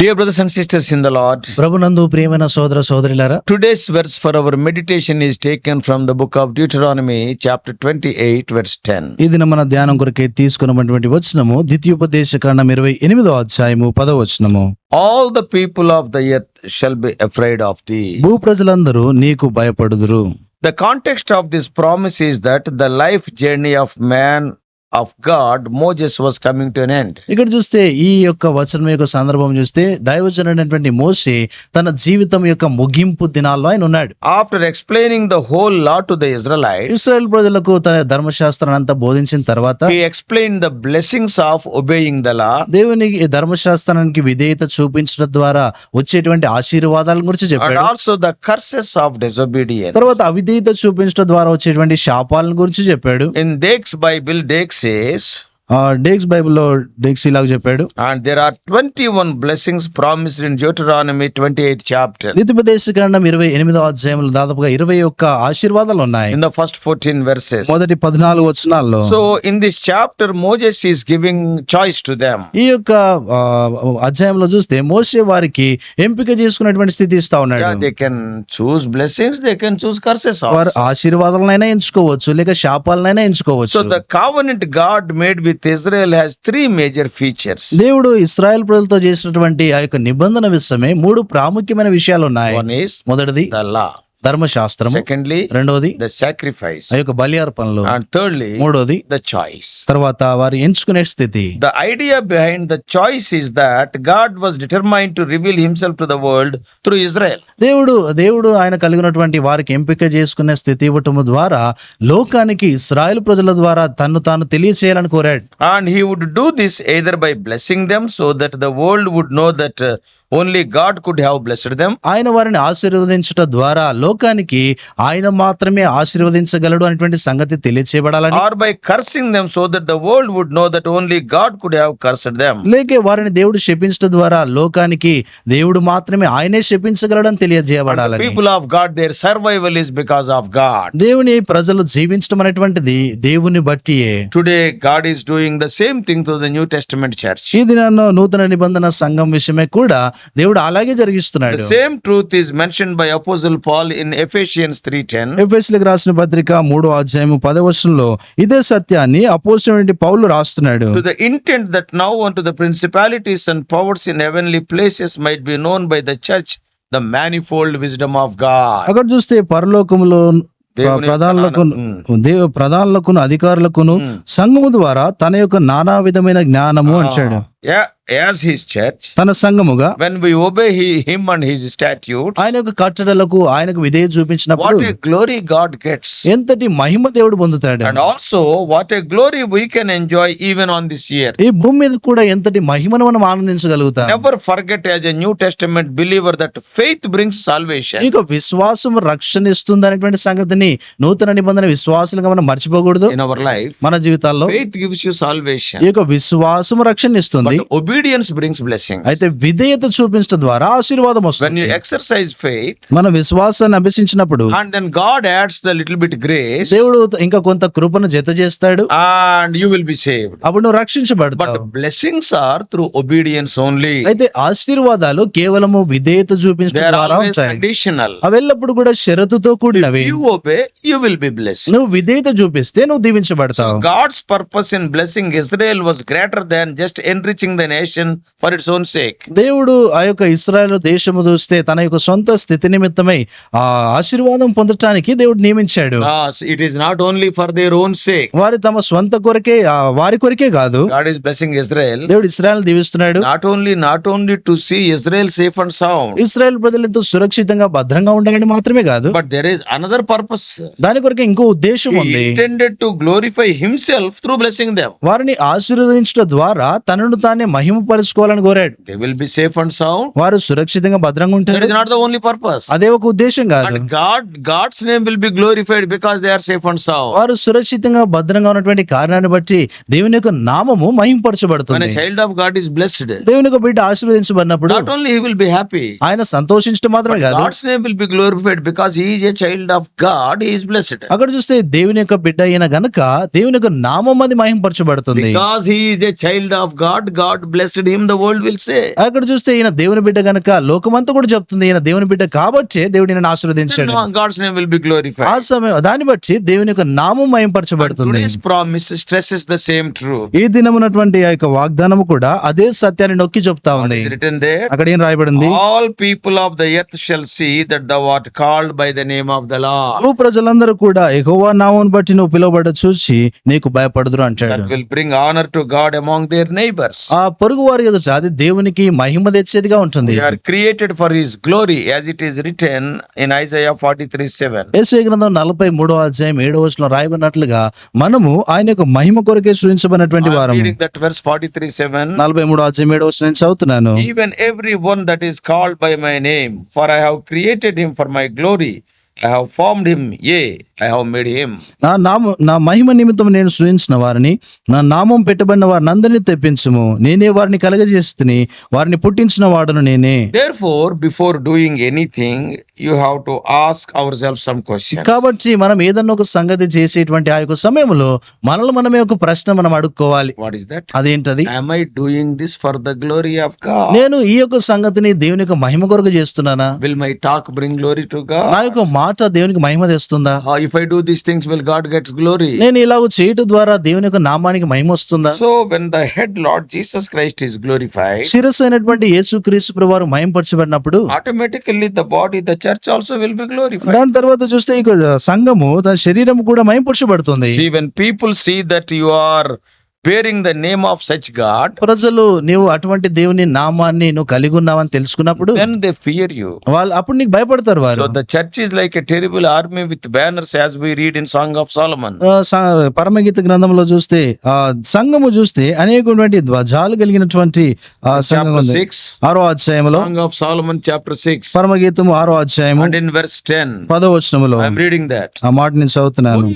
Dear brothers and sisters in the lord ప్రభునందు ప్రేమైన సోదర సోదరులారా today's verse for our meditation is taken from the book of Deuteronomy chapter twenty eight verse ten ఇది మన ధ్యానం కొరకే తీసుకున్నటువంటి వచనము ద్వితీయోపదేశ కాండం ఇరవై ఎనిమిదో అధ్యాయము పదవ వచనము. All the people of the earth shall be afraid of the భూ ప్రజలందరూ నీకు భయపడుదురు. The context of this promise is that the life journey of man God, Moses, was coming to an end. ఇక్కడ చూస్తే ఈ యొక్క వచనం యొక్క సందర్భం చూస్తే దైవజనుడైనటువంటి మోసే తన జీవితం యొక్క ముగింపు దినాల్లో ఆయన ఉన్నాడు After explaining the whole law to the Israelites, Israel ప్రజలకు తన ధర్మశాస్త్రాన్ని అంతా బోధించిన తర్వాత explained the blessings of obeying the law దేవునికి ధర్మశాస్త్రానికి విధేయత చూపించడం ద్వారా వచ్చేటువంటి ఆశీర్వాదాల గురించి చెప్పాడు also the curses of disobedience. తర్వాత అవిధేయత చూపించడం ద్వారా వచ్చేటువంటి శాపాలను గురించి చెప్పాడు In Dake's Bible, Dake says, ఆ డేక్స్ బైబిల్లో డేక్స్ ఇలాగ చెప్పాడు. And there are twenty one blessings promise in Deuteronomy twenty eight chapter దితిపదేశ కాండం ఇరవై ఎనిమిదవ అధ్యాయంలో దాదాపుగా ఇరవై ఒక్క ఆశీర్వాదాలు ఉన్నాయి. In the first fourteen verses మొదటి పద్నాలుగు వచనాల్లో. So in this chapter Moses is giving choice to them ఈ యొక్క అధ్యాయంలో చూస్తే మోసే వారికి ఎంపిక చేసుకునేటువంటి స్థితి ఇస్తా ఉన్నాడు. They can choose blessings they can choose curses వారు ఆశీర్వాదాలనైనా ఎంచుకోవచ్చు లేక శాపాలనైనా ఎంచుకోవచ్చు. So the covenant God made with with Israel has three major features. దేవుడు ఇస్రాయెల్ ప్రజలతో చేసినటువంటి ఆ యొక్క నిబంధన విషయమే మూడు ప్రాముఖ్యమైన విషయాలు ఉన్నాయి మొదటిది the law. ధర్మశాస్త్రం సెకండ్లీ రెండవది ద సాక్రిఫైస్ ఆ యొక్క బలియార్పణలు అండ్ థర్డ్లీ మూడోది ద చాయిస్ తర్వాత వారు ఎంచుకునే స్థితి. The idea behind the choice is that God was determine to reveal himself to the world through Israel దేవుడు దేవుడు ఆయన కలిగినటువంటి వారికి ఎంపిక చేసుకునే స్థితి ఇవ్వటం ద్వారా లోకానికి ఇస్రాయల్ ప్రజల ద్వారా తన్ను తాను తెలియజేయాలని కోరాడు. And he would do this either by blessing them so that the world would know that only God could have blessed them ఆయన వారిని ఆశీర్వదించడం ద్వారా లోకానికి ఆయన మాత్రమే ఆశీర్వదించగలడు అనేటువంటి సంగతి తెలియచేయబడాలని. Or by cursing them so that the world would know that only God could have cursed them లేక వారిని దేవుడు శపించడం ద్వారా లోకానికి దేవుడు మాత్రమే ఆయనే శపించగలడు అని తెలియజేయబడాలి people of God their survival is because of God దేవుని ప్రజలు జీవించడం అనేటువంటిది దేవుని బట్టి today God is doing the same thing to the new testament church ఈ దినాల్లో నూతన నిబంధన సంఘం విషయమే కూడా దేవుడు అలాగే జరిగిస్తున్నాడు. Same truth is mention by apostle Paul in Ephesians three ten Ephesian రాసిన పత్రిక మూడో అధ్యాయం వర్షంలో ఇదే సత్యాన్ని అపోజిట్ పౌలు రాస్తున్నాడు. The intent that now unto the principalities and powers in heavenly places might be known by the church the manifold wisdom of God అక్కడ చూస్తే పరలోకంలో దేవ ప్రధానులకు అధికారులకును సంఘము ద్వారా తన యొక్క నానా విధమైన జ్ఞానము అంటాడు తన సంఘముగా when we obey him and his statute ఆయన యొక్క కట్టడలకు ఆయనకు విధేయ చూపించిన what a glory God gets ఎంతటి మహిమ దేవుడు పొందుతాడు. And also what a glory we can enjoy even on this earth ఈ భూమి మీద కూడా ఎంతటి మహిమను మనం ఆనందించగలుగుతాం. Ever forget as a new testament believer that faith brings salvation ఇక విశ్వాసం రక్షణ ఇస్తుంది అనేటువంటి సంగతిని నూతన నిబంధన విశ్వాసంగా మనం మర్చిపోకూడదు. ఇన్ అవర్ లైఫ్ మన జీవితాల్లో ఫెయిత్ గివ్స్ యు సాల్వేషన్ ఈ విశ్వాసం రక్షణ ఇస్తుంది. వస్తుంది ఒబీడియన్స్ బ్రింగ్స్ బ్లెస్సింగ్ అయితే విధేయత చూపించడం ద్వారా ఆశీర్వాదం వస్తుంది. ఎక్సర్సైజ్ ఫెయిత్ మన విశ్వాసాన్ని అభ్యసించినప్పుడు and then God adds the little bit grace దేవుడు ఇంకా కొంత కృపను జత చేస్తాడు and you will be save అప్పుడు నువ్వు రక్షించబడతావు. But blessings are through obedience only అయితే ఆశీర్వాదాలు కేవలము విధేయత చూపించడం ద్వారా కండిషనల్ అవెల్లప్పుడు కూడా షరతుతో కూడిన you obey you will be bless నువ్వు విధేయత చూపిస్తే నువ్వు దీవించబడతావు. God's purpose in blessing Israel was greater than just enrich enriching the nation for its own sake. దేవుడు ఆ యొక్క ఇస్రాయల్ దేశము చూస్తే తన యొక్క సొంత స్థితి నిమిత్తమై ఆ ఆశీర్వాదం పొందటానికి దేవుడు నియమించాడు Ah, so it is not only for their own sake. వారి తమ స్వంత కొరకే ఆ వారి కొరకే కాదు God is blessing Israel. దేవుడు ఇస్రాయల్ దీవిస్తున్నాడు Not only, not only to see Israel safe and sound, Israel ప్రజలు ఎంతో సురక్షితంగా భద్రంగా ఉండాలని మాత్రమే కాదు but there is another purpose. దాని కొరకే ఇంకో ఉద్దేశం He ఉంది intended to glorify himself through blessing them. వారిని ఆశీర్వదించడం ద్వారా తనను దాన్ని మహిమపరుచుకోవాలని కోరాడు. Will be safe and sound వారు సురక్షితంగా భద్రంగా ఉంటారు. నాట్ ద ఓన్లీ పర్పస్ అదే ఒక ఉద్దేశం కాదు. God God's name will be glorified because they are safe and sound వారు సురక్షితంగా భద్రంగా ఉన్నటువంటి కారణాన్ని బట్టి దేవుని యొక్క నామము మహిమపరచబడుతుంది child of God is blessed దేవుని యొక్క బిడ్డ ఆశీర్వదించబడినప్పుడు not only he will be happy ఆయన సంతోషించడం మాత్రమే కాదు. God's name will be glorified because he is a child of God he is blessed అక్కడ చూస్తే దేవుని యొక్క బిడ్డ అయిన గనుక దేవుని యొక్క నామం అది మహిమపరచబడుతుంది because he is a child of God God blessed him the world will say అక్కడ చూస్తే ఈయన దేవుని బిడ్డ కనుక లోకమంతా కూడా చెప్తుంది ఈయన దేవుని బిడ్డ కాబట్టి దేవుడు ఈయన ఆశీర్వదించాడు. God's name will be glorify ఆ సమయం దాన్ని బట్టి దేవుని యొక్క నామం మయంపరచబడుతుంది. Promise stress is the same true ఈ దినమున్నటువంటి ఆ యొక్క వాగ్దానం కూడా అదే సత్యాన్ని నొక్కి చెప్తా ఉంది. అక్కడ ఏం రాయబడింది? All people of the earth shall see that the what called by the name of the lord ఓ ప్రజలందరూ కూడా ఎహోవా నామం బట్టి నువ్వు పిలువబడ చూసి నీకు భయపడదురు అంటాడు. Will bring honour to God among their neighbours ఆ పొరుగు వారి ఎదుట అది దేవునికి మహిమ తెచ్చేదిగా ఉంటుంది. Are created for his glory as it is written in Isaiah 43:7 యేసు గ్రంథం 43 వ అధ్యాయం 7 వచనం రాయబడినట్లుగా మనము ఆయన యొక్క మహిమ కొరకే సృజించబడినటువంటి వారము. రీడింగ్ దట్ వెర్స్ 43:7 43 అధ్యాయం 7 వచనం చదువుతున్నాను. Even every one that is called by my name for I have created him for my glory I have formed him yea I have made him నా నామ నా మహిమ నిమిత్తం నేను సృజించిన వారిని నా నామం పెట్టబడిన వారిని అందరినీ తెప్పించము. నేనే వారిని కలగజేస్తుని వారిని పుట్టించిన వాడను నేనే. Therefore before doing anything you have to ask our self some question కాబట్టి మనం ఏదన్నా ఒక సంగతి చేసేటువంటి ఆ యొక్క సమయంలో మనల్ని మనమే ఒక ప్రశ్న మనం అడుక్కోవాలి. వాట్ ఇస్ దట్ అదేంటది? I'm I doing this for the glory of God నేను ఈ యొక్క సంగతిని దేవుని యొక్క మహిమ కొరకు చేస్తున్నానా? Will my talk bring glory to God నా యొక్క మాట దేవునికి మహిమ తెస్తుందా? If I do this things will God gets glory నేను ఇలాగ చేయటం ద్వారా దేవుని యొక్క నామానికి మహిమ వస్తుందా? So when the head lord Jesus Christ is glorified శిరస్సు అయినటువంటి యేసు క్రీస్తు ప్రభు మహిమ పరచబడినప్పుడు automatically the body the church also will be glorified దాని తర్వాత చూస్తే ఇక సంఘము దాని శరీరం కూడా మహిమ పరచబడుతుంది even people see that you are fearing the name of such God ప్రజలు నీవు అటువంటి దేవుని నామాన్ని నువ్వు కలిగి ఉన్నావని తెలుసుకున్నప్పుడు దెన్ దే ఫియర్ యూ వాళ్ళు అప్పుడు నీకు భయపడతారు వారు. The church is like a terrible army with banners as we read in song of Solomon పరమగీత గ్రంథంలో చూస్తే ఆ సంఘము చూస్తే అనేకటువంటి ధ్వజాలు కలిగినటువంటి ఆరో అధ్యాయంలో song of Solomon chapter six పరమగీతం ఆరో అధ్యాయం అండ్ ఇన్ వర్స్ టెన్ పదో వచనములో ఆ మాట నేను చదువుతున్నాను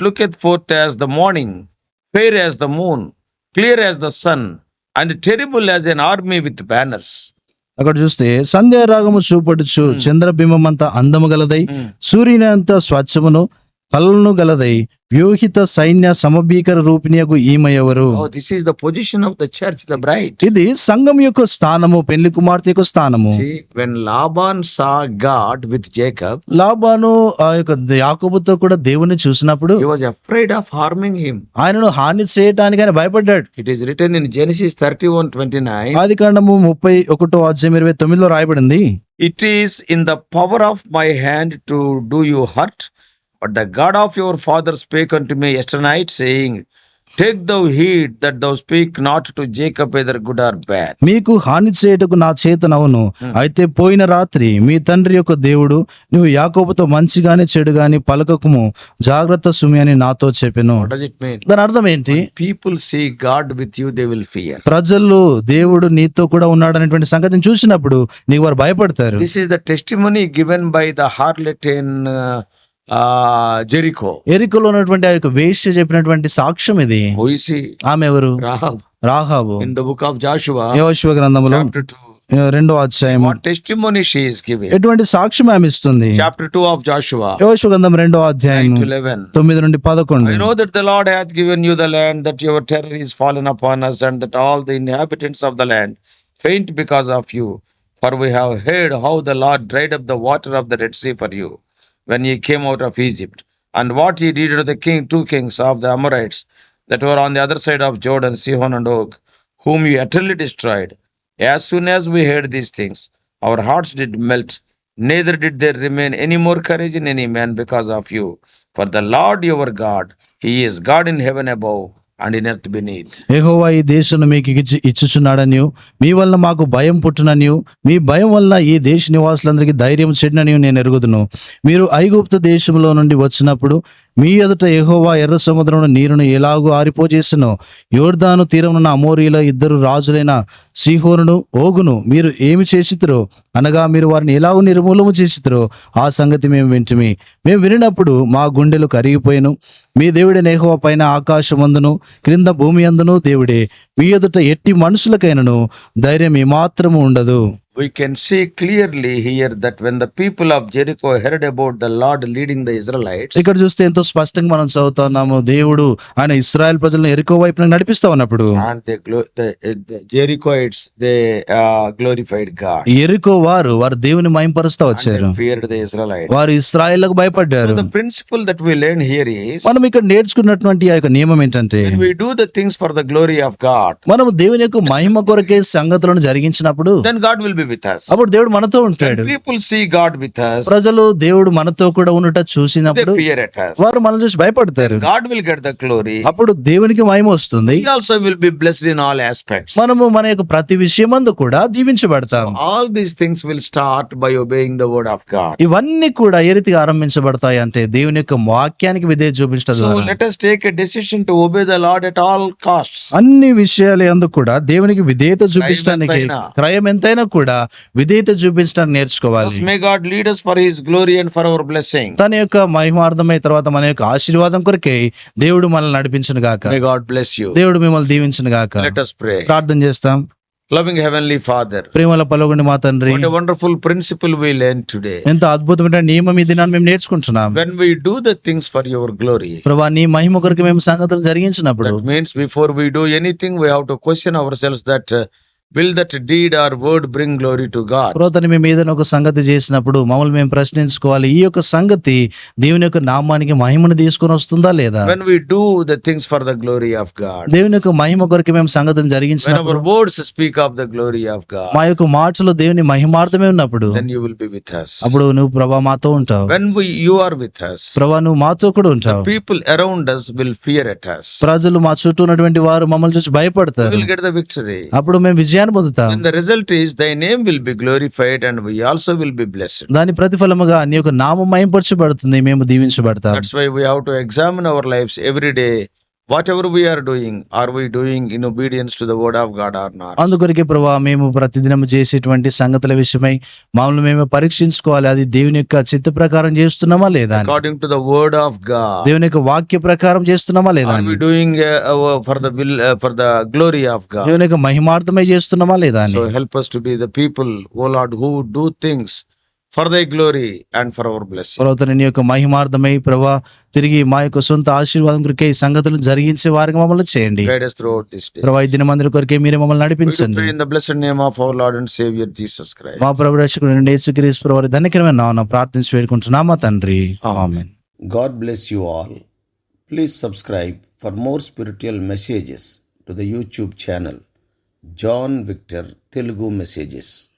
look at forth as the morning fair as the moon clear as the sun and terrible as an army with banners అక్కడ చూస్తే సంధ్యారాగము చూపడుచు చంద్రబింబం అంతా అందము గలదై సూర్యుని అంతా స్వచ్ఛమును కలను గలదై వ్యూహిత సైన్య సమభీకర రూపిణియకు ఈమయ్యవరు this is the position of the church the bride ఇది సంఘం యొక్క స్థానము పెళ్ళి కుమార్తె యొక్క స్థానము. When Laban saw God with Jacob Laban ఆ యొక్క యాకోబుతో కూడా దేవుని చూసినప్పుడు హి హార్మింగ్ హిమ్ ఆయనను హాని చేయటానికి ఆయన భయపడ్డాడు. It is written in Genesis 31:29 ముప్పై ఒకటో అధ్యాయం ఇరవై తొమ్మిదిలో రాయబడింది. It is in the power of my hand to do you hurt but the God of your father speak unto me yesternight saying take thou heed that thou speak not to Jacob either good or bad మీకు హాని చేయటకు నా చేతనవును అయితే పోయిన రాత్రి మీ తండ్రి యొక్క దేవుడు నువ్వు యాకోబుతో మంచి గాని చెడు గాని పలకకుము. జాగ్రత్త సుమి అని నాతో చెప్పాను. దాని అర్థం ఏంటి? People see God with you they will fear ప్రజలు దేవుడు నీతో కూడా ఉన్నాడు అనేటువంటి సంగతిని చూసినప్పుడు నీ వారు భయపడతారు. This is the testimony given by the harlot in uh, uh, Jericho. ఎరికలో ఉన్నటువంటి ఆ యొక్క వేశ్య చెప్పినటువంటి సాక్ష్యం ఇది he? ఆమె ఎవరు. Rahab In the book of Joshua, యోశివ గ్రంథములో chapter 2. ఆ, రెండో అధ్యాయం testimony she is giving? ఎటువంటి సాక్ష్యం ఆమె ఇస్తుంది Chapter 2 of Joshua, యోశివ గ్రంథం రెండో అధ్యాయం 9 to 11. తొమ్మిది నుండి పదకొండు I know that the Lord hath given you the land, that your terror is fallen upon us, and that all the inhabitants of the land faint because of you. For we have heard how the Lord dried up the water of the Red Sea for you when ye came out of Egypt, and what ye did to the king, two kings of the Amorites that were on the other side of Jordan, Sihon and Og, whom you utterly destroyed. As soon as we heard these things, our hearts did melt, neither did there remain any more courage in any man because of you. For the Lord your God, He is God in heaven above and in earth beneath. Jehovah ఈ దేశం మీకు ఇచ్చి మీ వలన మాకు భయం పుట్టునని మీ భయం వలన ఈ దేశ నివాసులందరికీ ధైర్యం చెడినని నేను ఎరుగుదును. మీరు ఐగుప్తు దేశంలో నుండి వచ్చినప్పుడు మీ ఎదుట యెహోవా ఎర్ర సముద్రంలో నీరును ఎలాగూ ఆరిపోజేసను. యోర్దాను తీరమున అమోరీల ఇద్దరు రాజులైన సీహోనును ఓగును. మీరు ఏమి చేసితురో? అనగా మీరు వారిని ఎలాగూ నిర్మూలము చేసితురో ఆ సంగతి మేము వింటిమి. మేము వినినప్పుడు మా గుండెలు కరిగిపోయాను. మీ దేవుడి నేహోవ పైన ఆకాశమందును. క్రింద భూమి అందును దేవుడే. మీ ఎదుట ఎట్టి మనుషులకైనను ధైర్యం ఏమాత్రము ఉండదు. We can see clearly here that when the people of Jericho heard about the Lord leading the Israelites, ఇక్కడ చూస్తే ఎంతో స్పష్టంగా మనం చదువుతున్నాము దేవుడు ఆయన ఇస్రాయల్ ప్రజలను ఎరుకో వైపున నడిపిస్తా ఉన్నప్పుడు and they the, the Jerichoites they uh, glorified God ఎరుకో వారు వారు దేవుని మయంపరుస్తా and వచ్చారు feared the Israelites. వారు ఇస్రాయేళ్ళకు భయపడ్డారు the principle that we learn here is మనం ఇక్కడ నేర్చుకున్నటువంటి ఆ యొక్క నియమం ఏంటంటే when we do the things for the glory of God, మనం దేవుని యొక్క మహిమ కొరకే సంగతులను జరిగించినప్పుడు then God will be with us అప్పుడు దేవుడు మనతో ఉంటాడు. People see God with us ప్రజలు దేవుడు మనతో కూడా ఉండట చూసినప్పుడు వారు మనం చూసి భయపడతారు. God will get the glory అప్పుడు దేవునికి మయం వస్తుంది. Also will be blessed in all aspects మనము మన యొక్క ప్రతి విషయమందు కూడా దీవించబడతాం. All these things will start by obeying the word of God ఇవన్నీ కూడా ఏ రీతిగా ఆరంభించబడతాయి అంటే దేవుని యొక్క వాక్యానికి విదే చూపించడం let us take a decision to obey the Lord at all cost అన్ని విషయాలు అందు కూడా దేవునికి విధేయత చూపించడానికి క్రయం ఎంతైనా కూడా విధేయత చూపించడానికి నేర్చుకోవాలి lead us for His glory and for our blessing. తన యొక్క మహిమార్థమై తర్వాత మన యొక్క ఆశీర్వాదం కొరకే దేవుడు మనల్ని నడిపించను గాక May God bless you. దేవుడు మిమ్మల్ని దీవించను గాక Let us pray. ప్రార్థన చేస్తాం Loving Heavenly Father, ప్రేమల పలుగుండి మా తండ్రి wonderful principle we learned today. ఎంత అద్భుతమైన నియమం ఈ దినాన్ని మేము నేర్చుకుంటున్నాం When we do the things for your glory, ప్రభా నీ మహిమ కొరకు మేము సంగతులు జరిగించినప్పుడు that means before we do anything, we have to question ourselves that will that deed or word bring glory to God పురాతన మేము ఏదైనా ఒక సంగతి చేసినప్పుడు మమ్మల్ని మేము ప్రశ్నించుకోవాలి. ఈ యొక్క సంగతి దేవుని యొక్క నామానికి మహిమను తీసుకొని వస్తుందా లేదా? We do things for the glory of God దేవుని యొక్క మహిమ కొరకు మేము సంగతిని జరిగించిన words speak of the glory of God మా యొక్క మాటలు దేవుని మహిమార్థమే ఉన్నప్పుడు అప్పుడు నువ్వు ప్రభా మాతో ఉంటావు. వెన్ ఆర్ విత్ us ప్రభా నువ్వు మాతో కూడా ఉంటావు. People around us will fear at us ప్రజలు మా చుట్టూ ఉన్నటువంటి వారు మమ్మల్ని చూసి భయపడతారు. గెట్ ద విక్టరీ అప్పుడు మేము విజయం విజయాన్ని పొందుతాం. The name will glorified and we also will be blessed దాని ప్రతిఫలముగా నీ యొక్క నామం మైంపర్చబడుతుంది మేము దీవించబడతాం. Why we have to examine our every day whatever we're doing are we doing in obedience to the word of God or not అందుకొరికే ప్రభా మేము ప్రతిదినం చేసేటువంటి సంగతుల విషయమై మామూలు మేము పరీక్షించుకోవాలి. అది దేవుని యొక్క చిత్త ప్రకారం చేస్తున్నామా లేదా according to the word of God దేవుని యొక్క వాక్య ప్రకారం చేస్తున్నామా లేదా for the will for the glory of God దేవుని యొక్క మహిమార్థమై చేస్తున్నామా లేదా help us to be the people O Lord who do things for thy glory and for our bless నీ యొక్క మహిమార్థమై ప్రభా తిరిగి మా యొక్క సొంత ఆశీర్వాదం కొరికే ఈ సంగతులు జరిగించే వారికి మమ్మల్ని చేయండి. ప్రభా ఈ దినమందిర కొరికే మీరే మమ్మల్ని నడిపించండి. In name of our Lord saviour Jesus మా ప్రభు రక్షకుడు నుండి యేసు క్రీస్తు ప్రభు వారి ధన్యకరమైన నామన ప్రార్థించి వేడుకుంటున్నా. మా తండ్రి. Amen God bless you all please subscribe for more spiritual messages to the YouTube channel John Victor Telugu messages